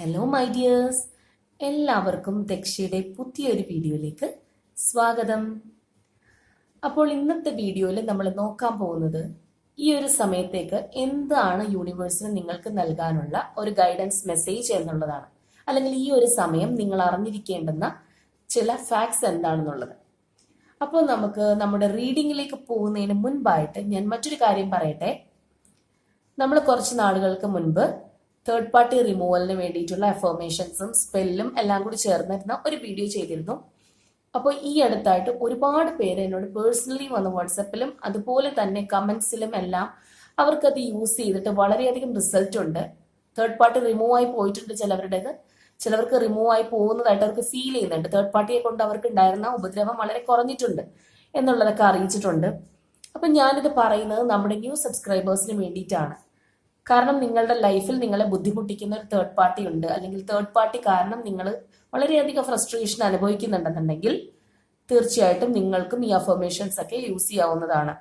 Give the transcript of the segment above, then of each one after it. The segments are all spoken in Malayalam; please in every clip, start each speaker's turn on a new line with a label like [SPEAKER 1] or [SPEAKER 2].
[SPEAKER 1] ഹലോ മൈ ഡിയേഴ്സ് എല്ലാവർക്കും ദക്ഷയുടെ പുതിയൊരു വീഡിയോയിലേക്ക് സ്വാഗതം. അപ്പോൾ ഇന്നത്തെ വീഡിയോയിൽ നമ്മൾ നോക്കാൻ പോകുന്നത് ഈ ഒരു സമയത്തേക്ക് എന്താണ് യൂണിവേഴ്സിന് നിങ്ങൾക്ക് നൽകാനുള്ള ഒരു ഗൈഡൻസ് മെസ്സേജ് എന്നുള്ളതാണ്. അല്ലെങ്കിൽ ഈ ഒരു സമയം നിങ്ങൾ അറിഞ്ഞിരിക്കേണ്ടുന്ന ചില ഫാക്ട്സ് എന്താണെന്നുള്ളത്. അപ്പോൾ നമുക്ക് നമ്മുടെ റീഡിങ്ങിലേക്ക് പോകുന്നതിന് മുൻപായിട്ട് ഞാൻ മറ്റൊരു കാര്യം പറയട്ടെ. നമ്മൾ കുറച്ച് നാളുകൾക്ക് മുൻപ് തേർഡ് പാർട്ടി റിമൂവലിന് വേണ്ടിയിട്ടുള്ള അഫർമേഷൻസും സ്പെല്ലും എല്ലാം കൂടി ചേർന്നിരുന്ന ഒരു വീഡിയോ ചെയ്തിരുന്നു. അപ്പോൾ ഈ അടുത്തായിട്ട് ഒരുപാട് പേര് എന്നോട് പേഴ്സണലി വന്ന് വാട്സപ്പിലും അതുപോലെ തന്നെ കമന്റ്സിലും എല്ലാം അവർക്കത് യൂസ് ചെയ്തിട്ട് വളരെയധികം റിസൾട്ട് ഉണ്ട്. തേർഡ് പാർട്ടി റിമൂവ് ആയി പോയിട്ടുണ്ട് ചിലവരുടേത്. ചിലവർക്ക് റിമൂവ് ആയി പോകുന്നതായിട്ട് അവർക്ക് ഫീൽ ചെയ്യുന്നുണ്ട്. തേർഡ് പാർട്ടിയെ കൊണ്ട് അവർക്ക് ഉണ്ടായിരുന്ന ഉപദ്രവം വളരെ കുറഞ്ഞിട്ടുണ്ട് എന്നുള്ളതൊക്കെ അറിയിച്ചിട്ടുണ്ട്. അപ്പൊ ഞാനിത് പറയുന്നത് നമ്മുടെ ന്യൂ സബ്സ്ക്രൈബേഴ്സിന് വേണ്ടിയിട്ടാണ്. കാരണം നിങ്ങളുടെ ലൈഫിൽ നിങ്ങളെ ബുദ്ധിമുട്ടിക്കുന്ന ഒരു തേർഡ് പാർട്ടി ഉണ്ട്. അല്ലെങ്കിൽ തേർഡ് പാർട്ടി കാരണം നിങ്ങൾ വളരെയധികം ഫ്രസ്ട്രേഷൻ അനുഭവിക്കുന്നുണ്ടെന്നുണ്ടെങ്കിൽ തീർച്ചയായിട്ടും നിങ്ങൾക്കും ഈ അഫർമേഷൻസ് ഒക്കെ യൂസ് ചെയ്യാവുന്നതാണ്.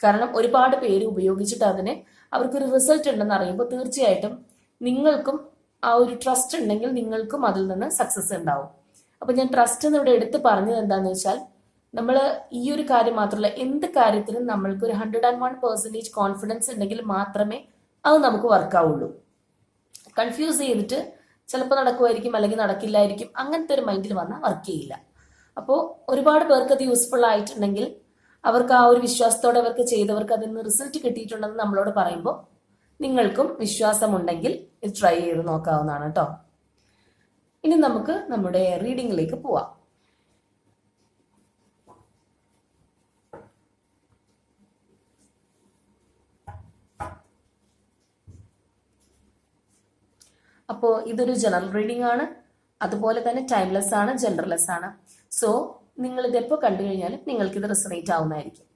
[SPEAKER 1] കാരണം ഒരുപാട് പേര് ഉപയോഗിച്ചിട്ട് അതിന് അവർക്കൊരു റിസൾട്ട് ഉണ്ടെന്ന് അറിയുമ്പോൾ തീർച്ചയായിട്ടും നിങ്ങൾക്കും ആ ഒരു ട്രസ്റ്റ് ഉണ്ടെങ്കിൽ നിങ്ങൾക്കും അതിൽ നിന്ന് സക്സസ് ഉണ്ടാവും. അപ്പൊ ഞാൻ ട്രസ്റ്റ് എന്ന് ഇവിടെ എടുത്ത് പറഞ്ഞത് എന്താണെന്ന് വെച്ചാൽ നമ്മൾ ഈ ഒരു കാര്യം മാത്രമല്ല എന്ത് കാര്യത്തിനും നമ്മൾക്ക് ഒരു hundred and one percentage confidence ഉണ്ടെങ്കിൽ മാത്രമേ അത് നമുക്ക് വർക്കാവുള്ളൂ കൺഫ്യൂസ് ചെയ്തിട്ട് ചിലപ്പോൾ നടക്കുമായിരിക്കും അല്ലെങ്കിൽ നടക്കില്ലായിരിക്കും അങ്ങനത്തെ ഒരു മൈൻഡിൽ വന്നാൽ വർക്ക് ചെയ്യില്ല. അപ്പോൾ ഒരുപാട് പേർക്ക് അത് യൂസ്ഫുൾ ആയിട്ടുണ്ടെങ്കിൽ അവർക്ക് ആ ഒരു വിശ്വാസത്തോടെ അവർക്ക് ചെയ്തവർക്ക് അതിൽ നിന്ന് റിസൾട്ട് കിട്ടിയിട്ടുണ്ടെന്ന് നമ്മളോട് പറയുമ്പോൾ നിങ്ങൾക്കും വിശ്വാസമുണ്ടെങ്കിൽ ഇത് ട്രൈ ചെയ്ത് നോക്കാവുന്നതാണ് കേട്ടോ ഇനി നമുക്ക് നമ്മുടെ റീഡിങ്ങിലേക്ക് പോവാം. അപ്പോൾ ഇതൊരു ജനറൽ റീഡിംഗ് ആണ്. അതുപോലെ തന്നെ ടൈംലെസ് ആണ് ജെൻഡർലെസ് ആണ്. സോ നിങ്ങൾ ഇതെപ്പോ കണ്ടു കഴിഞ്ഞാലും നിങ്ങൾക്ക് ഇത് റിസണേറ്റ് ആവുന്നതായിരിക്കും.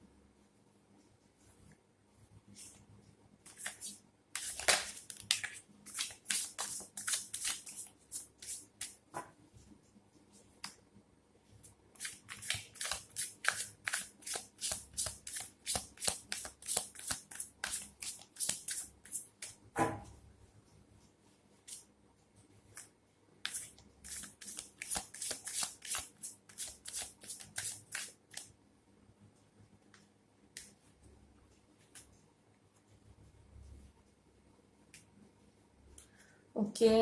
[SPEAKER 1] ഓക്കെ.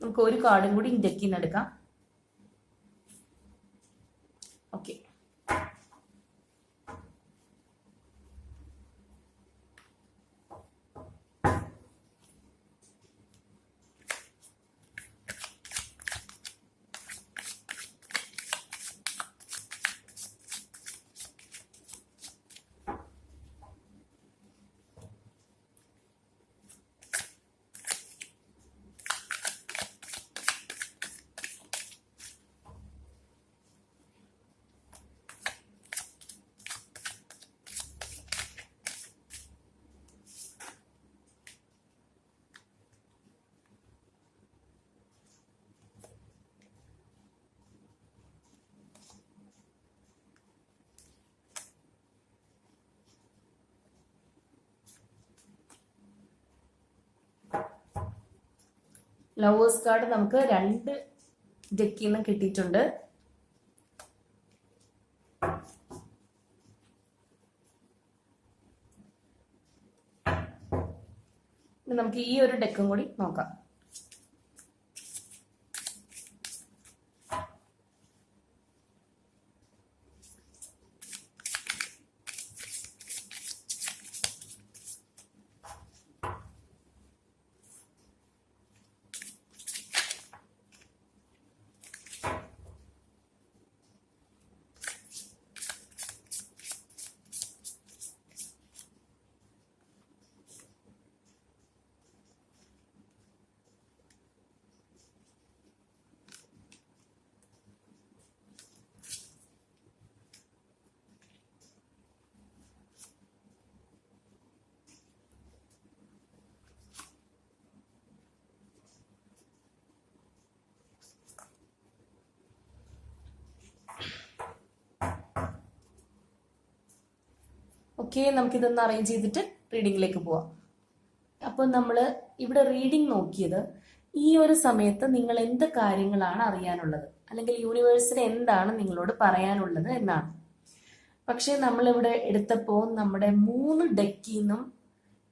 [SPEAKER 1] നമുക്ക് ഒരു കാർഡും കൂടി ഡെക്കിൽ നിന്ന് എടുക്കാം ഓക്കെ ലവേഴ്സ് കാർഡ് നമുക്ക് രണ്ട് ഡെക്കിൽ നിന്ന് കിട്ടിയിട്ടുണ്ട്. നമുക്ക് ഈ ഒരു ഡെക്കും കൂടി നോക്കാം. ഓക്കെ നമുക്കിതൊന്ന് അറേഞ്ച് ചെയ്തിട്ട് റീഡിങ്ങിലേക്ക് പോവാം. അപ്പോൾ നമ്മൾ ഇവിടെ റീഡിംഗ് നോക്കിയത് ഈ ഒരു സമയത്ത് നിങ്ങൾ എന്ത് കാര്യങ്ങളാണ് അറിയാനുള്ളത്? അല്ലെങ്കിൽ യൂണിവേഴ്സിന് എന്താണ് നിങ്ങളോട് പറയാനുള്ളത് എന്നാണ്. പക്ഷേ നമ്മളിവിടെ എടുത്തപ്പോൾ നമ്മുടെ മൂന്ന് ഡെക്കിൽ നിന്നും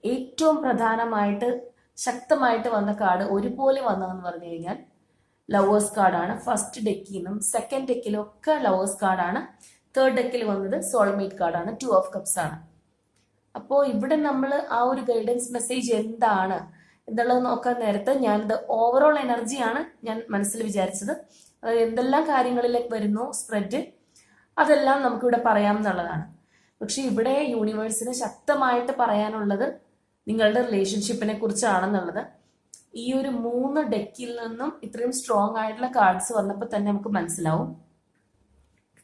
[SPEAKER 1] ഏറ്റവും പ്രധാനമായിട്ട് ശക്തമായിട്ട് വന്ന കാർഡ് ഒരുപോലെ വന്നതെന്ന് പറഞ്ഞു കഴിഞ്ഞാൽ ലവേഴ്സ് കാർഡാണ് ഫസ്റ്റ് ഡെക്കിൽ നിന്നും സെക്കൻഡ് ഡെക്കിലൊക്കെ ലവേഴ്സ് കാർഡാണ് തേർഡ് ഡെക്കിൽ വന്നത് സോൾമേറ്റ് കാർഡാണ് ടു ഓഫ് കപ്സ് ആണ്. അപ്പോൾ ഇവിടെ നമ്മൾ ആ ഒരു ഗൈഡൻസ് മെസ്സേജ് എന്താണ് എന്നുള്ളത് നോക്കാൻ നേരത്ത് ഞാനിത് ഓവറോൾ എനർജിയാണ് ഞാൻ മനസ്സിൽ വിചാരിച്ചത്. അതായത് എന്തെല്ലാം കാര്യങ്ങളിലേക്ക് വരുന്നു സ്പ്രെഡ് അതെല്ലാം നമുക്കിവിടെ പറയാം എന്നുള്ളതാണ്. പക്ഷെ ഇവിടെ യൂണിവേഴ്സിന് ശക്തമായിട്ട് പറയാനുള്ളത് നിങ്ങളുടെ റിലേഷൻഷിപ്പിനെ കുറിച്ചാണെന്നുള്ളത്. ഈ ഒരു മൂന്ന് ഡെക്കിൽ നിന്നും ഇത്രയും സ്ട്രോങ് ആയിട്ടുള്ള കാർഡ്സ് വന്നപ്പോൾ തന്നെ നമുക്ക് മനസ്സിലാവും.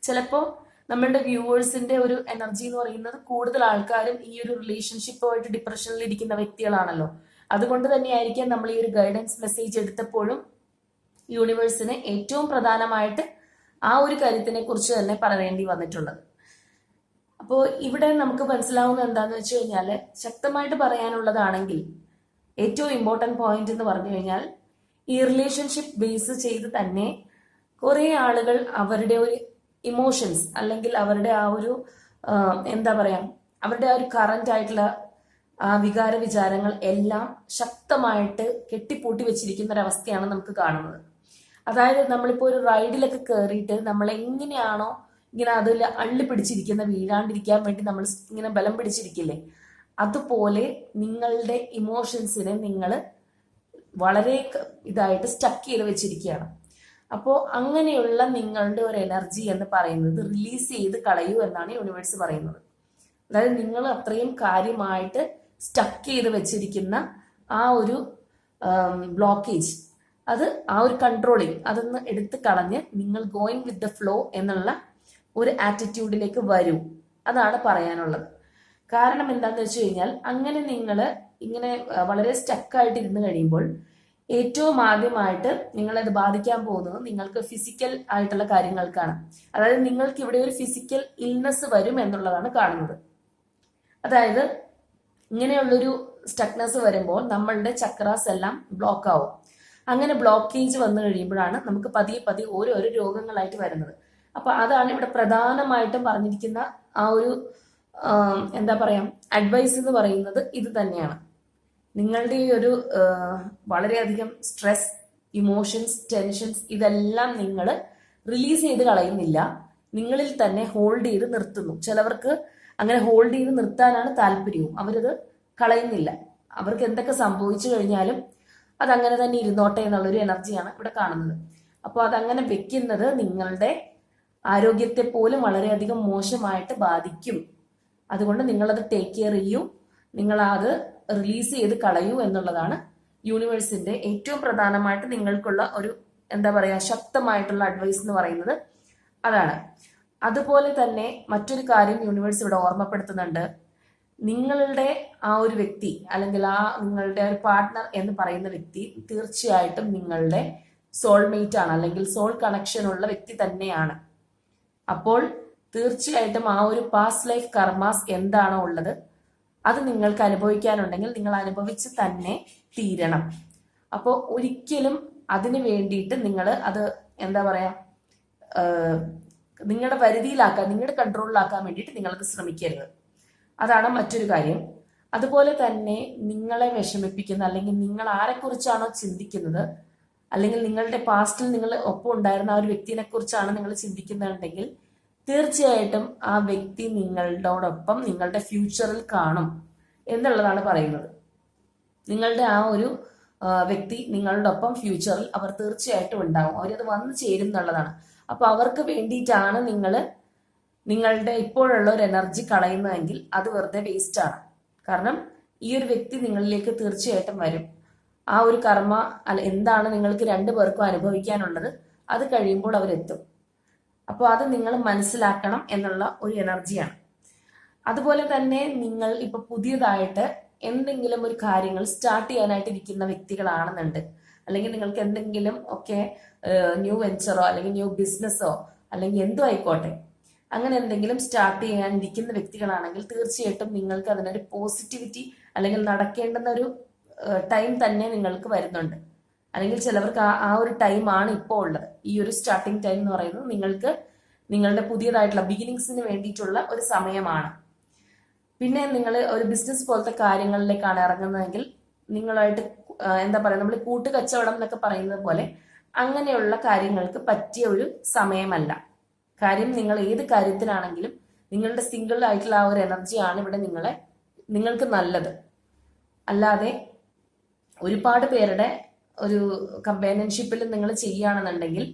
[SPEAKER 1] ചിലപ്പോൾ നമ്മളുടെ വ്യൂവേഴ്സിന്റെ ഒരു എനർജി എന്ന് പറയുന്നത് കൂടുതൽ ആൾക്കാരും ഈ ഒരു റിലേഷൻഷിപ്പുമായിട്ട് ഡിപ്രഷനിൽ ഇരിക്കുന്ന വ്യക്തികളാണല്ലോ. അതുകൊണ്ട് തന്നെയായിരിക്കാം നമ്മൾ ഈ ഒരു ഗൈഡൻസ് മെസ്സേജ് എടുത്തപ്പോഴും യൂണിവേഴ്സിന് ഏറ്റവും പ്രധാനമായിട്ട് ആ ഒരു കാര്യത്തിനെ കുറിച്ച് തന്നെ പറയേണ്ടി വന്നിട്ടുള്ളത്. അപ്പോൾ ഇവിടെ നമുക്ക് മനസ്സിലാവുന്ന എന്താണെന്ന് വെച്ച് കഴിഞ്ഞാൽ ശക്തമായിട്ട് പറയാനുള്ളതാണെങ്കിൽ ഏറ്റവും ഇമ്പോർട്ടന്റ് പോയിന്റ് എന്ന് പറഞ്ഞു കഴിഞ്ഞാൽ ഈ റിലേഷൻഷിപ്പ് ബേസ് ചെയ്ത് തന്നെ കുറേ ആളുകൾ അവരുടെ ഒരു ഇമോഷൻസ് അല്ലെങ്കിൽ അവരുടെ ആ ഒരു എന്താ പറയാ അവരുടെ ആ ഒരു കറന്റ് ആയിട്ടുള്ള ആ വികാര വിചാരങ്ങൾ എല്ലാം ശക്തമായിട്ട് കെട്ടിപ്പൂട്ടി വെച്ചിരിക്കുന്ന ഒരു അവസ്ഥയാണ് നമുക്ക് കാണുന്നത്. അതായത് നമ്മളിപ്പോൾ ഒരു റൈഡിലൊക്കെ കയറിയിട്ട് നമ്മൾ എങ്ങനെയാണോ ഇങ്ങനെ അതിൽ അള്ളി പിടിച്ചിരിക്കുന്ന വീഴാണ്ടിരിക്കാൻ വേണ്ടി നമ്മൾ ഇങ്ങനെ ബലം പിടിച്ചിരിക്കില്ലേ? അതുപോലെ നിങ്ങളുടെ ഇമോഷൻസിനെ നിങ്ങൾ വളരെ ഇതായിട്ട് സ്റ്റക്ക് ചെയ്ത് വെച്ചിരിക്കുകയാണ്. അപ്പോൾ അങ്ങനെയുള്ള നിങ്ങളുടെ ഒരു എനർജി എന്ന് പറയുന്നത് റിലീസ് ചെയ്ത് കളയൂ എന്നാണ് യൂണിവേഴ്സ് പറയുന്നത്. അതായത് നിങ്ങൾ അത്രയും കാര്യമായിട്ട് സ്റ്റക്ക് ചെയ്ത് വെച്ചിരിക്കുന്ന ആ ഒരു ബ്ലോക്കേജ് അത് ആ ഒരു കൺട്രോളിങ് അതൊന്ന് എടുത്ത് കളഞ്ഞ് നിങ്ങൾ ഗോയിങ് വിത്ത് ദ ഫ്ലോ എന്നുള്ള ഒരു ആറ്റിറ്റ്യൂഡിലേക്ക് വരൂ. അതാണ് പറയാനുള്ളത്. കാരണം എന്താണെന്ന് വെച്ച് കഴിഞ്ഞാൽ അങ്ങനെ നിങ്ങൾ ഇങ്ങനെ വളരെ സ്റ്റക്കായിട്ട് ഇരുന്ന് കഴിയുമ്പോൾ ഏറ്റവും ആദ്യമായിട്ട് നിങ്ങളത് ബാധിക്കാൻ പോകുന്നത് നിങ്ങൾക്ക് ഫിസിക്കൽ ആയിട്ടുള്ള കാര്യങ്ങൾക്കാണ്. അതായത് നിങ്ങൾക്ക് ഇവിടെ ഒരു ഫിസിക്കൽ ഇൽനെസ് വരും എന്നുള്ളതാണ് കാണുന്നത്. അതായത് ഇങ്ങനെയുള്ളൊരു സ്റ്റക്നെസ് വരുമ്പോൾ നമ്മളുടെ ചക്രാസ് എല്ലാം ബ്ലോക്ക് ആവും. അങ്ങനെ ബ്ലോക്കേജ് വന്നു കഴിയുമ്പോഴാണ് നമുക്ക് പതിയെ പതിയെ ഓരോരോ രോഗങ്ങളായിട്ട് വരുന്നത്. അപ്പൊ അതാണ് ഇവിടെ പ്രധാനമായിട്ടും പറഞ്ഞിരിക്കുന്ന ആ ഒരു എന്താ പറയാ അഡ്വൈസ് എന്ന് പറയുന്നത് ഇത് തന്നെയാണ്. നിങ്ങളുടെ ഈ ഒരു വളരെയധികം സ്ട്രെസ് ഇമോഷൻസ് ടെൻഷൻസ് ഇതെല്ലാം നിങ്ങൾ റിലീസ് ചെയ്ത് കളയുന്നില്ല. നിങ്ങളിൽ തന്നെ ഹോൾഡ് ചെയ്ത് നിർത്തുന്നു. ചിലവർക്ക് അങ്ങനെ ഹോൾഡ് ചെയ്ത് നിർത്താനാണ് താല്പര്യവും. അവരത് കളയുന്നില്ല. അവർക്ക് എന്തൊക്കെ സംഭവിച്ചു കഴിഞ്ഞാലും അതങ്ങനെ തന്നെ ഇരുന്നോട്ടെ എന്നുള്ളൊരു എനർജിയാണ് ഇവിടെ കാണുന്നത്. അപ്പോൾ അതങ്ങനെ വെക്കുന്നത് നിങ്ങളുടെ ആരോഗ്യത്തെ പോലും വളരെയധികം മോശമായിട്ട് ബാധിക്കും. അതുകൊണ്ട് നിങ്ങളത് ടേക്ക് കെയർ ചെയ്യൂ. നിങ്ങളത് റിലീസ് ചെയ്ത് കളയൂ എന്നുള്ളതാണ് യൂണിവേഴ്സിന്റെ ഏറ്റവും പ്രധാനമായിട്ട് നിങ്ങൾക്കുള്ള ഒരു എന്താ പറയാ ശക്തമായിട്ടുള്ള അഡ്വൈസ് എന്ന് പറയുന്നത്. അതാണ്. അതുപോലെ തന്നെ മറ്റൊരു കാര്യം യൂണിവേഴ്സ് ഇവിടെ ഓർമ്മപ്പെടുത്തുന്നുണ്ട്. നിങ്ങളുടെ ആ ഒരു വ്യക്തി അല്ലെങ്കിൽ ആ നിങ്ങളുടെ ഒരു പാർട്ട്ണർ എന്ന് പറയുന്ന വ്യക്തി തീർച്ചയായിട്ടും നിങ്ങളുടെ സോൾമേറ്റ് ആണ് അല്ലെങ്കിൽ സോൾ കണക്ഷൻ ഉള്ള വ്യക്തി തന്നെയാണ്. അപ്പോൾ തീർച്ചയായിട്ടും ആ ഒരു പാസ്റ്റ് ലൈഫ് കർമാസ് എന്താണോ ഉള്ളത് അത് നിങ്ങൾക്ക് അനുഭവിക്കാനുണ്ടെങ്കിൽ നിങ്ങൾ അനുഭവിച്ച് തന്നെ തീരണം. അപ്പോൾ ഒരിക്കലും അതിന് വേണ്ടിയിട്ട് നിങ്ങൾ അത് എന്താ പറയാ നിങ്ങളുടെ പരിധിയിലാക്കാൻ നിങ്ങളുടെ കൺട്രോളിലാക്കാൻ വേണ്ടിയിട്ട് നിങ്ങൾക്ക് ശ്രമിക്കരുത്. അതാണ് മറ്റൊരു കാര്യം. അതുപോലെ തന്നെ നിങ്ങളെ വിഷമിപ്പിക്കുന്ന അല്ലെങ്കിൽ നിങ്ങൾ ആരെക്കുറിച്ചാണോ ചിന്തിക്കുന്നത് അല്ലെങ്കിൽ നിങ്ങളുടെ പാസ്റ്റിൽ നിങ്ങൾ ഒപ്പം ഉണ്ടായിരുന്ന ആ ഒരു വ്യക്തിനെ കുറിച്ചാണ് നിങ്ങൾ ചിന്തിക്കുന്നുണ്ടെങ്കിൽ തീർച്ചയായിട്ടും ആ വ്യക്തി നിങ്ങളോടൊപ്പം നിങ്ങളുടെ ഫ്യൂച്ചറിൽ കാണും എന്നുള്ളതാണ് പറയുന്നത്. നിങ്ങളുടെ ആ ഒരു വ്യക്തി നിങ്ങളുടെ ഒപ്പം ഫ്യൂച്ചറിൽ അവർ തീർച്ചയായിട്ടും ഉണ്ടാവും. അവരത് വന്നു ചേരും എന്നുള്ളതാണ്. അപ്പൊ അവർക്ക് വേണ്ടിയിട്ടാണ് നിങ്ങൾ നിങ്ങളുടെ ഇപ്പോഴുള്ള ഒരു എനർജി കളയുന്നതെങ്കിൽ അത് വെറുതെ വേസ്റ്റാണ് കാരണം ഈ ഒരു വ്യക്തി നിങ്ങളിലേക്ക് തീർച്ചയായിട്ടും വരും. ആ ഒരു കർമ്മ എന്താണ് നിങ്ങൾക്ക് രണ്ടു പേർക്കും അനുഭവിക്കാനുള്ളത്? അത് കഴിയുമ്പോൾ അവരെത്തും. അപ്പോൾ അത് നിങ്ങൾ മനസ്സിലാക്കണം എന്നുള്ള ഒരു എനർജിയാണ് അതുപോലെ തന്നെ നിങ്ങൾ ഇപ്പൊ പുതിയതായിട്ട് എന്തെങ്കിലും ഒരു കാര്യങ്ങൾ സ്റ്റാർട്ട് ചെയ്യാനായിട്ട് ഇരിക്കുന്ന വ്യക്തികളാണെന്നുണ്ട്. അല്ലെങ്കിൽ നിങ്ങൾക്ക് എന്തെങ്കിലും ഒക്കെ ന്യൂ വെഞ്ചറോ അല്ലെങ്കിൽ ന്യൂ ബിസിനസ്സോ അല്ലെങ്കിൽ എന്തോ ആയിക്കോട്ടെ. അങ്ങനെ എന്തെങ്കിലും സ്റ്റാർട്ട് ചെയ്യാനിരിക്കുന്ന വ്യക്തികളാണെങ്കിൽ തീർച്ചയായിട്ടും നിങ്ങൾക്ക് അതിനൊരു പോസിറ്റിവിറ്റി അല്ലെങ്കിൽ നടക്കേണ്ടുന്ന ഒരു ടൈം തന്നെ നിങ്ങൾക്ക് വരുന്നുണ്ട്. അല്ലെങ്കിൽ ചിലവർക്ക് ആ ആ ഒരു ടൈമാണ് ഇപ്പോൾ ഉള്ളത്. ഈ ഒരു സ്റ്റാർട്ടിംഗ് ടൈം എന്ന് പറയുന്നത് നിങ്ങൾക്ക് നിങ്ങളുടെ പുതിയതായിട്ടുള്ള ബിഗിനിങ്സിന് വേണ്ടിയിട്ടുള്ള ഒരു സമയമാണ്. പിന്നെ നിങ്ങൾ ഒരു ബിസിനസ് പോലത്തെ കാര്യങ്ങളിലേക്കാണ് ഇറങ്ങുന്നതെങ്കിൽ നിങ്ങളായിട്ട് എന്താ പറയുക നമ്മൾ കൂട്ടുകച്ചവടം എന്നൊക്കെ പറയുന്നത് പോലെ അങ്ങനെയുള്ള കാര്യങ്ങൾക്ക് പറ്റിയ ഒരു സമയമല്ല. കാര്യം നിങ്ങൾ ഏത് കാര്യത്തിനാണെങ്കിലും നിങ്ങളുടെ സിംഗിൾ ആയിട്ടുള്ള ആ ഒരു എനർജിയാണ് ഇവിടെ നിങ്ങളെ നിങ്ങൾക്ക് നല്ലത്. അല്ലാതെ ഒരുപാട് പേരുടെ ഒരു കമ്പാനിയൻഷിപ്പിൽ നിങ്ങൾ ചെയ്യുകയാണെന്നുണ്ടെങ്കിൽ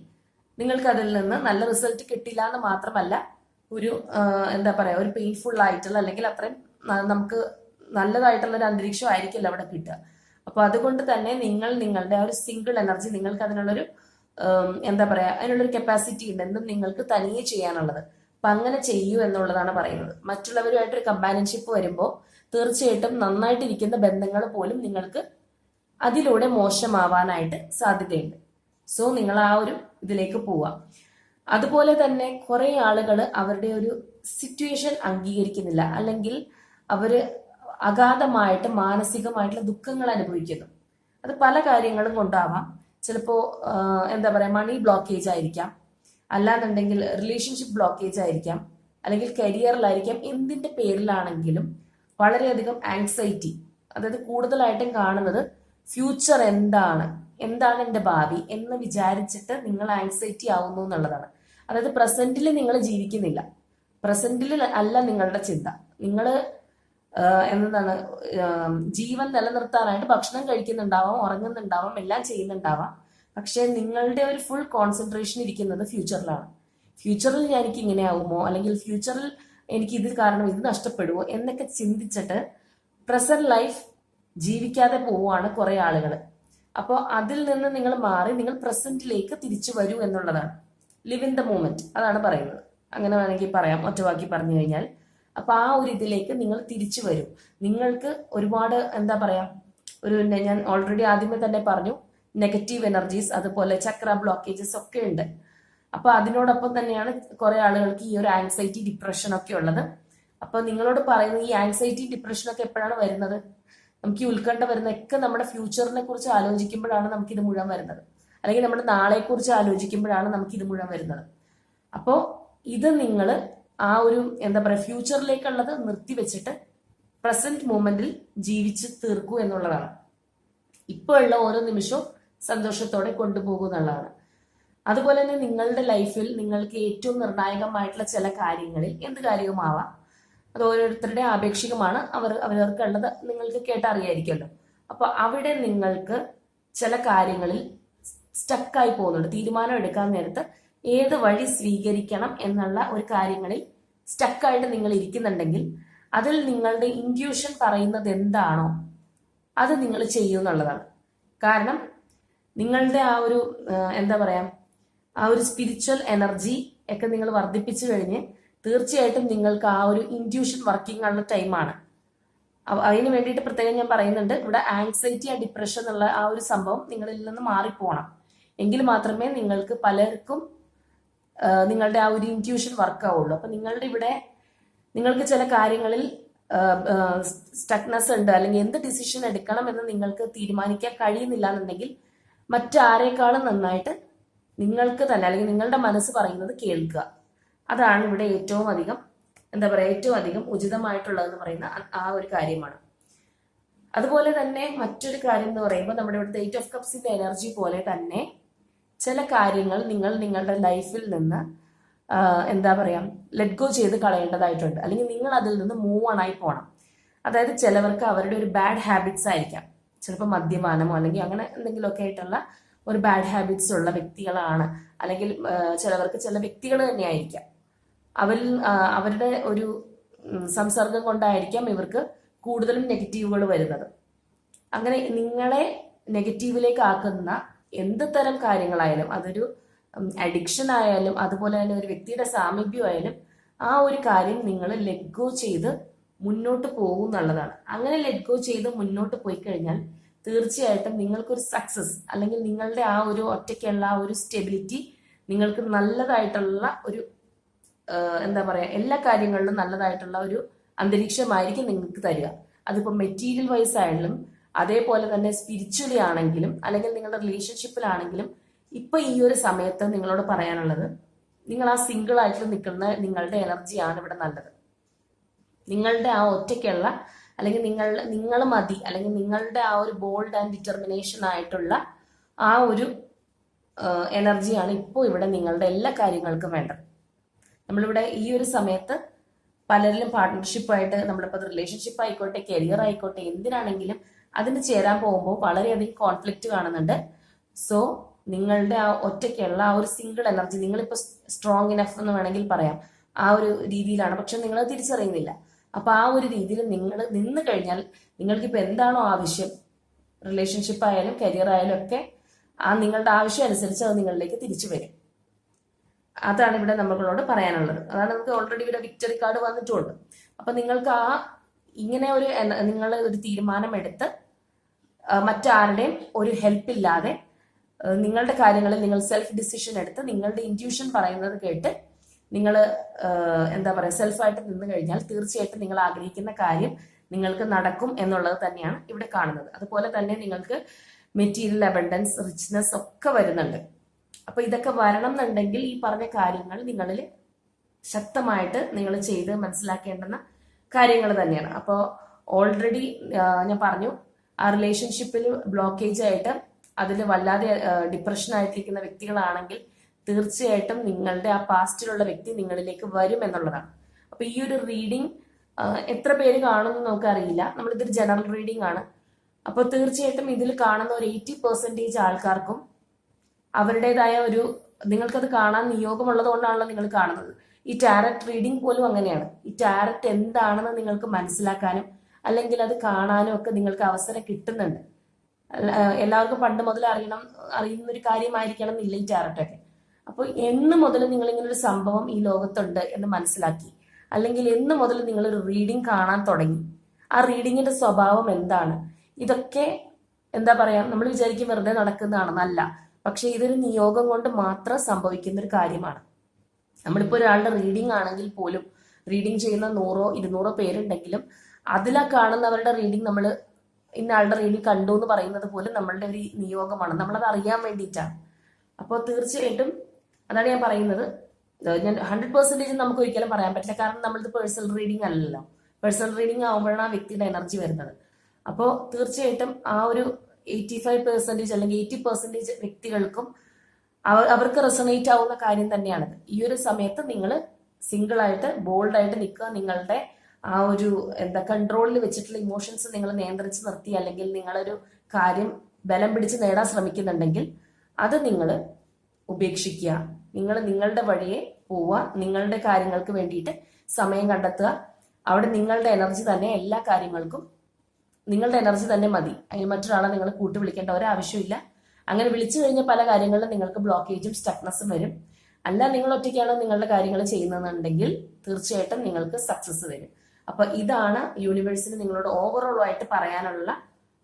[SPEAKER 1] നിങ്ങൾക്ക് അതിൽ നിന്ന് നല്ല റിസൾട്ട് കിട്ടില്ല എന്ന് മാത്രമല്ല ഒരു എന്താ പറയാ ഒരു പെയിൻഫുൾ ആയിട്ടുള്ള അല്ലെങ്കിൽ അത്രയും നമുക്ക് നല്ലതായിട്ടുള്ള ഒരു അന്തരീക്ഷം ആയിരിക്കില്ല അവിടെ കിട്ടുക. അപ്പൊ അതുകൊണ്ട് തന്നെ നിങ്ങൾ നിങ്ങളുടെ ആ ഒരു സിംഗിൾ എനർജി നിങ്ങൾക്ക് അതിനുള്ളൊരു എന്താ പറയാ അതിനുള്ളൊരു കപ്പാസിറ്റി ഉണ്ട് എന്തും നിങ്ങൾക്ക് തനിയെ ചെയ്യാനുള്ളത്. അപ്പൊ അങ്ങനെ ചെയ്യൂ എന്നുള്ളതാണ് പറയുന്നത്. മറ്റുള്ളവരുമായിട്ടൊരു കമ്പാനിയൻഷിപ്പ് വരുമ്പോൾ തീർച്ചയായിട്ടും നന്നായിട്ടിരിക്കുന്ന ബന്ധങ്ങൾ പോലും നിങ്ങൾക്ക് അതിലൂടെ മോശമാവാനായിട്ട് സാധ്യതയുണ്ട്. സോ നിങ്ങൾ ആ ഒരു ഇതിലേക്ക് പോവാം. അതുപോലെ തന്നെ കുറെ ആളുകൾ അവരുടെ ഒരു സിറ്റുവേഷൻ അംഗീകരിക്കുന്നില്ല. അല്ലെങ്കിൽ അവർ അഗാധമായിട്ട് മാനസികമായിട്ടുള്ള ദുഃഖങ്ങൾ അനുഭവിക്കുന്നു. അത് പല കാര്യങ്ങളും കൊണ്ടാവാം. ചിലപ്പോ എന്താ പറയാ മണി ബ്ലോക്കേജ് ആയിരിക്കാം. അല്ലാന്നുണ്ടെങ്കിൽ റിലേഷൻഷിപ്പ് ബ്ലോക്കേജ് ആയിരിക്കാം. അല്ലെങ്കിൽ കരിയറിലായിരിക്കാം. എന്തിന്റെ പേരിലാണെങ്കിലും വളരെയധികം ആങ്സൈറ്റി അതായത് കൂടുതലായിട്ടും കാണുന്നത് ഫ്യൂച്ചർ എന്താണ്? എന്താണ് എന്റെ ഭാവി എന്ന് വിചാരിച്ചിട്ട് നിങ്ങൾ ആൻസൈറ്റി ആവുന്നു എന്നുള്ളതാണ്. അതായത് പ്രസന്റിൽ നിങ്ങൾ ജീവിക്കുന്നില്ല. പ്രസന്റിൽ അല്ല നിങ്ങളുടെ ചിന്ത. നിങ്ങൾ എന്താണ് ജീവൻ നിലനിർത്താനായിട്ട് ഭക്ഷണം കഴിക്കുന്നുണ്ടാവാം ഉറങ്ങുന്നുണ്ടാവാം എല്ലാം ചെയ്യുന്നുണ്ടാവാം. പക്ഷേ നിങ്ങളുടെ ഒരു ഫുൾ കോൺസെൻട്രേഷൻ ഇരിക്കുന്നത് ഫ്യൂച്ചറിലാണ് ഫ്യൂച്ചറിൽ ഞാൻ എനിക്ക് ഇങ്ങനെ ആവുമോ? അല്ലെങ്കിൽ ഫ്യൂച്ചറിൽ എനിക്ക് ഇത് കാരണം ഇത് നഷ്ടപ്പെടുമോ എന്നൊക്കെ ചിന്തിച്ചിട്ട് പ്രസന്റ് ലൈഫ് ജീവിക്കാതെ പോവുകയാണ് കുറെ ആളുകൾ അപ്പോൾ അതിൽ നിന്ന് നിങ്ങൾ മാറി നിങ്ങൾ പ്രസന്റിലേക്ക് തിരിച്ചു വരൂ എന്നുള്ളതാണ്. ലിവ് ഇൻ ദ മൂമെന്റ് അതാണ് പറയുന്നത്. അങ്ങനെ വേണമെങ്കിൽ പറയാം ഒറ്റവാക്കി പറഞ്ഞു കഴിഞ്ഞാൽ. അപ്പൊ ആ ഒരു ഇതിലേക്ക് നിങ്ങൾ തിരിച്ചു വരും. നിങ്ങൾക്ക് ഒരുപാട് എന്താ പറയാ ഒരു ഞാൻ ഓൾറെഡി ആദ്യമേ തന്നെ പറഞ്ഞു നെഗറ്റീവ് എനർജീസ് അതുപോലെ ചക്ര ബ്ലോക്കേജസ് ഒക്കെ ഉണ്ട്. അപ്പൊ അതിനോടൊപ്പം തന്നെയാണ് കുറെ ആളുകൾക്ക് ഈ ഒരു ആൻസൈറ്റി ഡിപ്രഷൻ ഒക്കെ ഉള്ളത്. അപ്പൊ നിങ്ങളോട് പറയുന്നത് ഈ ആൻസൈറ്റി ഡിപ്രഷൻ ഒക്കെ എപ്പോഴാണ് വരുന്നത്? നമുക്ക് ഈ ഉത്കണ്ഠ വരുന്നതൊക്കെ നമ്മുടെ ഫ്യൂച്ചറിനെ കുറിച്ച് ആലോചിക്കുമ്പോഴാണ് നമുക്ക് ഇത് മുഴുവൻ വരുന്നത്. അല്ലെങ്കിൽ നമ്മുടെ നാളെ കുറിച്ച് ആലോചിക്കുമ്പോഴാണ് നമുക്ക് ഇത് മുഴുവൻ വരുന്നത്. അപ്പോൾ ഇത് നിങ്ങൾ ആ ഒരു എന്താ പറയുക ഫ്യൂച്ചറിലേക്കുള്ളത് നിർത്തിവെച്ചിട്ട് പ്രസന്റ് മൂമെന്റിൽ ജീവിച്ച് തീർക്കൂ എന്നുള്ളതാണ്. ഇപ്പോഴുള്ള ഓരോ നിമിഷവും സന്തോഷത്തോടെ കൊണ്ടുപോകൂ എന്നുള്ളതാണ്. അതുപോലെ തന്നെ നിങ്ങളുടെ ലൈഫിൽ നിങ്ങൾക്ക് ഏറ്റവും നിർണായകമായിട്ടുള്ള ചില കാര്യങ്ങളിൽ എന്ത് കാര്യവുമാവാം? അത് ഓരോരുത്തരുടെ ആപേക്ഷികമാണ്. അവർ അവരവർക്കുള്ളത് നിങ്ങൾക്ക് കേട്ടറിയായിരിക്കുമല്ലോ. അപ്പൊ അവിടെ നിങ്ങൾക്ക് ചില കാര്യങ്ങളിൽ സ്റ്റക്കായി പോകുന്നുണ്ട്. തീരുമാനം എടുക്കാൻ നേരത്ത് ഏത് വഴി സ്വീകരിക്കണം എന്നുള്ള ഒരു കാര്യങ്ങളിൽ സ്റ്റക്കായിട്ട് നിങ്ങൾ ഇരിക്കുന്നുണ്ടെങ്കിൽ അതിൽ നിങ്ങളുടെ ഇൻഡ്യൂഷൻ പറയുന്നത് എന്താണോ അത് നിങ്ങൾ ചെയ്യൂ എന്നുള്ളതാണ്. കാരണം നിങ്ങളുടെ ആ ഒരു എന്താ പറയാ ആ ഒരു സ്പിരിച്വൽ എനർജി ഒക്കെ നിങ്ങൾ വർദ്ധിപ്പിച്ചു കഴിഞ്ഞ് തീർച്ചയായിട്ടും നിങ്ങൾക്ക് ആ ഒരു ഇൻഡ്യൂഷൻ വർക്കിംഗ് ഉള്ള ടൈമാണ് അതിന് വേണ്ടിയിട്ട് പ്രത്യേകം ഞാൻ പറയുന്നുണ്ട് ഇവിടെ ആങ്സൈറ്റി ആൻഡ് ഡിപ്രഷൻ എന്നുള്ള ആ ഒരു സംഭവം നിങ്ങളിൽ നിന്ന് മാറിപ്പോണം. എങ്കിൽ മാത്രമേ നിങ്ങൾക്ക് പലർക്കും നിങ്ങളുടെ ആ ഒരു ഇൻഡ്യൂഷൻ വർക്ക് ആവുള്ളൂ. അപ്പൊ നിങ്ങളുടെ ഇവിടെ നിങ്ങൾക്ക് ചില കാര്യങ്ങളിൽ സ്റ്റക്നെസ് ഉണ്ട് അല്ലെങ്കിൽ എന്ത് ഡിസിഷൻ എടുക്കണം എന്ന് നിങ്ങൾക്ക് തീരുമാനിക്കാൻ കഴിയുന്നില്ല എന്നുണ്ടെങ്കിൽ മറ്റാരേക്കാളും നന്നായിട്ട് നിങ്ങൾക്ക് തന്നെ അല്ലെങ്കിൽ നിങ്ങളുടെ മനസ്സ് പറയുന്നത് കേൾക്കുക. അതാണ് ഇവിടെ ഏറ്റവും അധികം എന്താ പറയുക ഏറ്റവും അധികം ഉചിതമായിട്ടുള്ളതെന്ന് പറയുന്ന ആ- ഒരു കാര്യമാണ്. അതുപോലെ തന്നെ മറ്റൊരു കാര്യം എന്ന് പറയുമ്പോൾ നമ്മുടെ ഇവിടുത്തെ എയ്റ്റ് ഓഫ് കപ്സിന്റെ എനർജി പോലെ തന്നെ ചില കാര്യങ്ങൾ നിങ്ങൾ നിങ്ങളുടെ ലൈഫിൽ നിന്ന് എന്താ പറയാ ലെറ്റ് ഗോ ചെയ്ത് കളയേണ്ടതായിട്ടുണ്ട്. അല്ലെങ്കിൽ നിങ്ങൾ അതിൽ നിന്ന് മൂവ് ഓൺ ആയി പോകണം അതായത് ചിലവർക്ക് അവരുടെ ഒരു ബാഡ് ഹാബിറ്റ്സ് ആയിരിക്കാം. ചിലപ്പോൾ മദ്യപാനമോ അല്ലെങ്കിൽ അങ്ങനെ എന്തെങ്കിലുമൊക്കെ ആയിട്ടുള്ള ഒരു ബാഡ് ഹാബിറ്റ്സ് ഉള്ള വ്യക്തികളാണ്. അല്ലെങ്കിൽ ചിലവർക്ക് ചില വ്യക്തികൾ തന്നെ ആയിരിക്കാം അവരിൽ അവരുടെ ഒരു സംസർഗം കൊണ്ടായിരിക്കാം ഇവർക്ക് കൂടുതലും നെഗറ്റീവുകൾ വരുന്നത്. അങ്ങനെ നിങ്ങളെ നെഗറ്റീവിലേക്ക് ആക്കുന്ന എന്ത് തരം കാര്യങ്ങളായാലും അതൊരു അഡിക്ഷൻ ആയാലും അതുപോലെ തന്നെ ഒരു വ്യക്തിയുടെ സാമീപ്യമായാലും ആ ഒരു കാര്യം നിങ്ങൾ ലെറ്റ് ഗോ ചെയ്ത് മുന്നോട്ട് പോകും എന്നുള്ളതാണ് അങ്ങനെ ലെറ്റ് ഗോ ചെയ്ത് മുന്നോട്ട് പോയി കഴിഞ്ഞാൽ തീർച്ചയായിട്ടും നിങ്ങൾക്കൊരു സക്സസ് അല്ലെങ്കിൽ നിങ്ങളുടെ ആ ഒരു ഒറ്റയ്ക്കുള്ള ആ ഒരു സ്റ്റെബിലിറ്റി നിങ്ങൾക്ക് നല്ലതായിട്ടുള്ള ഒരു എന്താ പറയാ എല്ലാ കാര്യങ്ങളിലും നല്ലതായിട്ടുള്ള ഒരു അന്തരീക്ഷമായിരിക്കും നിങ്ങൾക്ക് തരിക. അതിപ്പോൾ മെറ്റീരിയൽ വൈസ് ആയാലും അതേപോലെ തന്നെ സ്പിരിച്വലി ആണെങ്കിലും അല്ലെങ്കിൽ നിങ്ങളുടെ റിലേഷൻഷിപ്പിലാണെങ്കിലും ഇപ്പൊ ഈ ഒരു സമയത്ത് നിങ്ങളോട് പറയാനുള്ളത് നിങ്ങൾ ആ സിംഗിൾ ആയിട്ട് നിൽക്കുന്ന നിങ്ങളുടെ എനർജിയാണ് ഇവിടെ നല്ലത്. നിങ്ങളുടെ ആ ഒറ്റയ്ക്കുള്ള അല്ലെങ്കിൽ നിങ്ങൾ നിങ്ങൾ മതി അല്ലെങ്കിൽ നിങ്ങളുടെ ആ ഒരു ബോൾഡ് ആൻഡ് ഡിറ്റർമിനേഷൻ ആയിട്ടുള്ള ആ ഒരു എനർജിയാണ് ഇപ്പോൾ ഇവിടെ നിങ്ങളുടെ എല്ലാ കാര്യങ്ങൾക്കും വേണ്ടത്. നമ്മളിവിടെ ഈ ഒരു സമയത്ത് പലരിലും പാർട്ട്ണർഷിപ്പായിട്ട് നമ്മളിപ്പോൾ അത് റിലേഷൻഷിപ്പ് ആയിക്കോട്ടെ കരിയർ ആയിക്കോട്ടെ എന്തിനാണെങ്കിലും അതിന് ചേരാൻ പോകുമ്പോൾ വളരെയധികം കോൺഫ്ലിക്റ്റ് കാണുന്നുണ്ട്. സോ നിങ്ങളുടെ ആ ഒറ്റയ്ക്കുള്ള ആ ഒരു സിംഗിൾ എനർജി നിങ്ങളിപ്പോൾ സ്ട്രോങ് ഇനഫ് എന്ന് വേണമെങ്കിൽ പറയാം. ആ ഒരു രീതിയിലാണ്. പക്ഷെ നിങ്ങൾ തിരിച്ചറിയുന്നില്ല. അപ്പൊ ആ ഒരു രീതിയിൽ നിങ്ങൾ നിന്ന് കഴിഞ്ഞാൽ നിങ്ങൾക്ക് നിങ്ങൾക്കിപ്പോൾ എന്താണോ ആവശ്യം റിലേഷൻഷിപ്പ് ആയാലും കരിയർ ആയാലും ഒക്കെ ആ നിങ്ങളുടെ ആവശ്യം അനുസരിച്ച് അത് നിങ്ങളിലേക്ക് തിരിച്ചു വരും. അതാണ് ഇവിടെ നമ്മളോട് പറയാനുള്ളത്. അതാണ് നമുക്ക് ഓൾറെഡി ഇവിടെ വിക്ടറി കാർഡ് വന്നിട്ടുണ്ട്. അപ്പൊ നിങ്ങൾക്ക് ആ ഇങ്ങനെ ഒരു നിങ്ങൾ ഒരു തീരുമാനമെടുത്ത് മറ്റാരുടെയും ഒരു ഹെൽപ്പ് ഇല്ലാതെ നിങ്ങളുടെ കാര്യങ്ങളിൽ നിങ്ങൾ സെൽഫ് ഡിസിഷൻ എടുത്ത് നിങ്ങളുടെ ഇന്റ്യൂഷൻ പറയുന്നത് കേട്ട് നിങ്ങൾ എന്താ പറയുക സെൽഫായിട്ട് നിന്ന് കഴിഞ്ഞാൽ തീർച്ചയായിട്ടും നിങ്ങൾ ആഗ്രഹിക്കുന്ന കാര്യം നിങ്ങൾക്ക് നടക്കും എന്നുള്ളത് തന്നെയാണ് ഇവിടെ കാണുന്നത്. അതുപോലെ തന്നെ നിങ്ങൾക്ക് മെറ്റീരിയൽ അബണ്ടൻസ് റിച്ച്നെസ് ഒക്കെ വരുന്നുണ്ട്. അപ്പൊ ഇതൊക്കെ വരണം എന്നുണ്ടെങ്കിൽ ഈ പറഞ്ഞ കാര്യങ്ങൾ നിങ്ങളിൽ ശക്തമായിട്ട് നിങ്ങൾ ചെയ്ത് മനസ്സിലാക്കേണ്ടുന്ന കാര്യങ്ങൾ തന്നെയാണ്. അപ്പോൾ ഓൾറെഡി ഞാൻ പറഞ്ഞു ആ റിലേഷൻഷിപ്പിൽ ബ്ലോക്കേജ് ആയിട്ട് അതിൽ വല്ലാതെ ഡിപ്രഷൻ ആയിട്ടിരിക്കുന്ന വ്യക്തികളാണെങ്കിൽ തീർച്ചയായിട്ടും നിങ്ങളുടെ ആ പാസ്റ്റിലുള്ള വ്യക്തി നിങ്ങളിലേക്ക് വരും എന്നുള്ളതാണ്. അപ്പൊ ഈ ഒരു റീഡിംഗ് എത്ര പേര് കാണുന്നു നമുക്കറിയില്ല. നമ്മളിതൊരു ജനറൽ റീഡിംഗ് ആണ്. അപ്പോൾ തീർച്ചയായിട്ടും ഇതിൽ കാണുന്ന ഒരു എയ്റ്റി പെർസെന്റേജ് ആൾക്കാർക്കും അവരുടേതായ ഒരു നിങ്ങൾക്കത് കാണാൻ നിയോഗമുള്ളത് കൊണ്ടാണല്ലോ നിങ്ങൾ കാണുന്നത്. ഈ ടാരറ്റ് റീഡിംഗ് പോലും അങ്ങനെയാണ്. ഈ ടാരറ്റ് എന്താണെന്ന് നിങ്ങൾക്ക് മനസ്സിലാക്കാനും അല്ലെങ്കിൽ അത് കാണാനും ഒക്കെ നിങ്ങൾക്ക് അവസരം കിട്ടുന്നുണ്ട്. എല്ലാവർക്കും പണ്ട് മുതൽ അറിയണം അറിയുന്ന ഒരു കാര്യമായിരിക്കണം എന്നില്ല ഈ ടാരറ്റൊക്കെ അപ്പോൾ എന്ന് മുതൽ നിങ്ങൾ ഇങ്ങനെ ഒരു സംഭവം ഈ ലോകത്തുണ്ട് എന്ന് മനസ്സിലാക്കി അല്ലെങ്കിൽ എന്ന് മുതൽ നിങ്ങൾ ഒരു റീഡിംഗ് കാണാൻ തുടങ്ങി ആ റീഡിങ്ങിന്റെ സ്വഭാവം എന്താണ്? ഇതൊക്കെ എന്താ പറയാ നമ്മൾ വിചാരിക്കും വെറുതെ നടക്കുന്നതാണെന്നല്ല. പക്ഷെ ഇതൊരു നിയോഗം കൊണ്ട് മാത്രം സംഭവിക്കുന്ന ഒരു കാര്യമാണ്. നമ്മളിപ്പോൾ ഒരാളുടെ റീഡിംഗ് ആണെങ്കിൽ പോലും റീഡിംഗ് ചെയ്യുന്ന നൂറോ ഇരുന്നൂറോ പേരുണ്ടെങ്കിലും അതിലാ കാണുന്നവരുടെ റീഡിംഗ് നമ്മൾ ഇന്ന ആളുടെ റീഡിംഗ് കണ്ടു എന്ന് പറയുന്നത് പോലും നമ്മളുടെ ഒരു നിയോഗമാണ്. നമ്മളത് അറിയാൻ വേണ്ടിയിട്ടാണ്. അപ്പോൾ തീർച്ചയായിട്ടും അതാണ് ഞാൻ പറയുന്നത്. ഞാൻ ഹൺഡ്രഡ് പെർസെന്റേജ് നമുക്ക് ഒരിക്കലും പറയാൻ പറ്റില്ല. കാരണം നമ്മളിത് പേഴ്സണൽ റീഡിംഗ് അല്ലല്ലോ. പേഴ്സണൽ റീഡിംഗ് ആകുമ്പോഴാണ് ആ വ്യക്തിയുടെ എനർജി വരുന്നത്. അപ്പോൾ തീർച്ചയായിട്ടും ആ ഒരു എയ്റ്റി ഫൈവ് പെർസെന്റേജ് അല്ലെങ്കിൽ എയ്റ്റി പെർസെന്റേജ് വ്യക്തികൾക്കും അവർ അവർക്ക് റെസണേറ്റ് ആവുന്ന കാര്യം തന്നെയാണ് ഈ ഒരു സമയത്ത് നിങ്ങൾ സിംഗിൾ ആയിട്ട് ബോൾഡ് ആയിട്ട് നിൽക്കുക നിങ്ങളുടെ ആ ഒരു എന്താ കൺട്രോളിൽ വെച്ചിട്ടുള്ള ഇമോഷൻസ് നിങ്ങൾ നിയന്ത്രിച്ച് നിർത്തി അല്ലെങ്കിൽ നിങ്ങളൊരു കാര്യം ബലം പിടിച്ച് നേടാൻ ശ്രമിക്കുന്നുണ്ടെങ്കിൽ അത് നിങ്ങൾ ഉപേക്ഷിക്കുക. നിങ്ങൾ നിങ്ങളുടെ വഴിയെ പോവുക നിങ്ങളുടെ കാര്യങ്ങൾക്ക് വേണ്ടിയിട്ട് സമയം കണ്ടെത്തുക. അവിടെ നിങ്ങളുടെ എനർജി തന്നെ എല്ലാ കാര്യങ്ങൾക്കും നിങ്ങളുടെ എനർജി തന്നെ മതി. അതിന് മറ്റൊരാളെ നിങ്ങൾ കൂട്ടി വിളിക്കേണ്ട ഒരാവശ്യമില്ല. അങ്ങനെ വിളിച്ചു കഴിഞ്ഞാൽ പല കാര്യങ്ങളിലും നിങ്ങൾക്ക് ബ്ലോക്കേജും സ്റ്റക്നെസ്സും വരും. അല്ല നിങ്ങൾ ഒറ്റയ്ക്കാണ് നിങ്ങളുടെ കാര്യങ്ങൾ ചെയ്യുന്നതെന്നുണ്ടെങ്കിൽ തീർച്ചയായിട്ടും നിങ്ങൾക്ക് സക്സസ് വരും. അപ്പൊ ഇതാണ് യൂണിവേഴ്സിന് നിങ്ങളോട് ഓവറോൾ ആയിട്ട് പറയാനുള്ള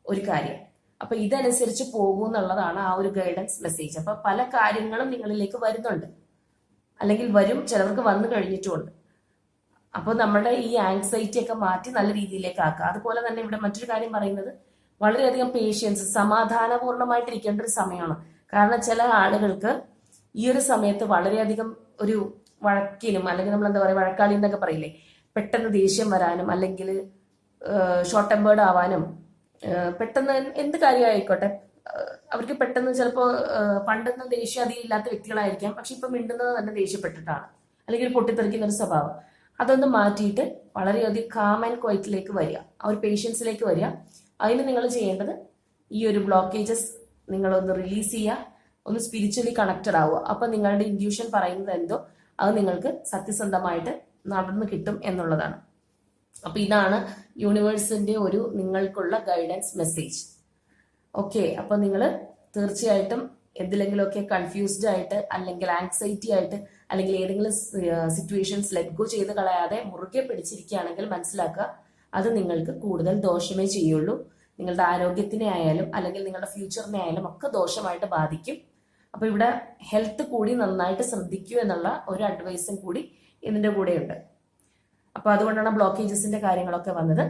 [SPEAKER 1] ഒരു കാര്യം. അപ്പൊ ഇതനുസരിച്ച് പോകൂ എന്നുള്ളതാണ് ആ ഒരു ഗൈഡൻസ് മെസ്സേജ് അപ്പൊ പല കാര്യങ്ങളും നിങ്ങളിലേക്ക് വരുന്നുണ്ട്. അല്ലെങ്കിൽ വരും ചിലവർക്ക് വന്നു കഴിഞ്ഞിട്ടുമുണ്ട്. അപ്പോൾ നമ്മുടെ ഈ ആങ്സൈറ്റി ഒക്കെ മാറ്റി നല്ല രീതിയിലേക്ക് ആക്കുക അതുപോലെ തന്നെ ഇവിടെ മറ്റൊരു കാര്യം പറയുന്നത് വളരെയധികം പേഷ്യൻസ് സമാധാനപൂർണമായിട്ടിരിക്കേണ്ട ഒരു സമയമാണ്. കാരണം ചില ആളുകൾക്ക് ഈ ഒരു സമയത്ത് വളരെയധികം ഒരു വഴക്കിലും അല്ലെങ്കിൽ നമ്മൾ എന്താ പറയുക വഴക്കാളി എന്നൊക്കെ പറയില്ലേ? പെട്ടെന്ന് ദേഷ്യം വരാനും അല്ലെങ്കിൽ ഷോർട്ട് ടെമ്പേർഡ് ആവാനും പെട്ടെന്ന് എന്ത് കാര്യമായിക്കോട്ടെ? അവർക്ക് പെട്ടെന്ന് ചിലപ്പോൾ പണ്ടൊന്നും ദേഷ്യം അധികം ഇല്ലാത്ത വ്യക്തികളായിരിക്കാം. പക്ഷെ ഇപ്പൊ മിണ്ടുന്നത് തന്നെ ദേഷ്യപ്പെട്ടിട്ടാണ്. അല്ലെങ്കിൽ പൊട്ടിത്തെറിക്കുന്ന ഒരു സ്വഭാവം. അതൊന്ന് മാറ്റിയിട്ട് വളരെയധികം കാം ആൻഡ് ക്വൈറ്റിലേക്ക് വരിക. ആ ഒരു പേഷ്യൻസിലേക്ക് വരിക. അതിന് നിങ്ങൾ ചെയ്യേണ്ടത് ഈ ഒരു ബ്ലോക്കേജസ് നിങ്ങളൊന്ന് റിലീസ് ചെയ്യുക. ഒന്ന് സ്പിരിച്വലി കണക്റ്റഡ് ആവുക. അപ്പം നിങ്ങളുടെ ഇൻഡ്യൂഷൻ പറയുന്നത് എന്തോ? അത് നിങ്ങൾക്ക് സത്യസന്ധമായിട്ട് നടന്നു കിട്ടും എന്നുള്ളതാണ്. അപ്പൊ ഇതാണ് യൂണിവേഴ്സിന്റെ ഒരു നിങ്ങൾക്കുള്ള ഗൈഡൻസ് മെസ്സേജ് ഓക്കെ അപ്പൊ നിങ്ങൾ തീർച്ചയായിട്ടും എന്തിലെങ്കിലുമൊക്കെ കൺഫ്യൂസ്ഡ് ആയിട്ട് അല്ലെങ്കിൽ ആങ്സൈറ്റി ആയിട്ട് അല്ലെങ്കിൽ ഏതെങ്കിലും സിറ്റുവേഷൻസ് ലെറ്റ് ഗോ ചെയ്ത് കളയാതെ മുറുകെ പിടിച്ചിരിക്കുകയാണെങ്കിൽ മനസ്സിലാക്കുക അത് നിങ്ങൾക്ക് കൂടുതൽ ദോഷമേ ചെയ്യുള്ളൂ. നിങ്ങളുടെ ആരോഗ്യത്തിനെ ആയാലും അല്ലെങ്കിൽ നിങ്ങളുടെ ഫ്യൂച്ചറിനെ ആയാലും ഒക്കെ ദോഷമായിട്ട് ബാധിക്കും. അപ്പൊ ഇവിടെ ഹെൽത്ത് കൂടി നന്നായിട്ട് ശ്രദ്ധിക്കൂ എന്നുള്ള ഒരു അഡ്വൈസും കൂടി ഇതിന്റെ കൂടെയുണ്ട്. അപ്പൊ അതുകൊണ്ടാണ് ബ്ലോക്കേജസിന്റെ കാര്യങ്ങളൊക്കെ വന്നത്.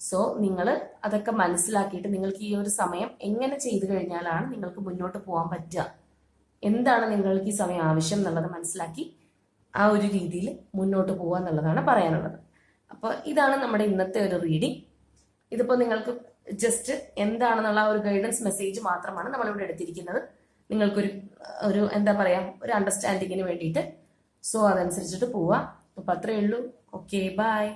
[SPEAKER 1] സോ നിങ്ങൾ അതൊക്കെ മനസ്സിലാക്കിയിട്ട് നിങ്ങൾക്ക് ഈ ഒരു സമയം എങ്ങനെ ചെയ്തു കഴിഞ്ഞാലാണ് നിങ്ങൾക്ക് മുന്നോട്ട് പോകാൻ പറ്റുക. എന്താണ് നിങ്ങൾക്ക് ഈ സമയം ആവശ്യം എന്നുള്ളത് മനസ്സിലാക്കി ആ ഒരു രീതിയിൽ മുന്നോട്ട് പോകുക എന്നുള്ളതാണ് പറയാനുള്ളത്. അപ്പോൾ ഇതാണ് നമ്മുടെ ഇന്നത്തെ ഒരു റീഡിംഗ് ഇതിപ്പോൾ നിങ്ങൾക്ക് ജസ്റ്റ് എന്താണെന്നുള്ള ഒരു ഗൈഡൻസ് മെസ്സേജ് മാത്രമാണ് നമ്മളിവിടെ എടുത്തിരിക്കുന്നത്. നിങ്ങൾക്കൊരു ഒരു എന്താ പറയാ ഒരു അണ്ടർസ്റ്റാൻഡിങ്ങിന് വേണ്ടിയിട്ട്. സോ അതനുസരിച്ചിട്ട് പോവുക അപ്പം അത്രയേ ഉള്ളൂ. Okay bye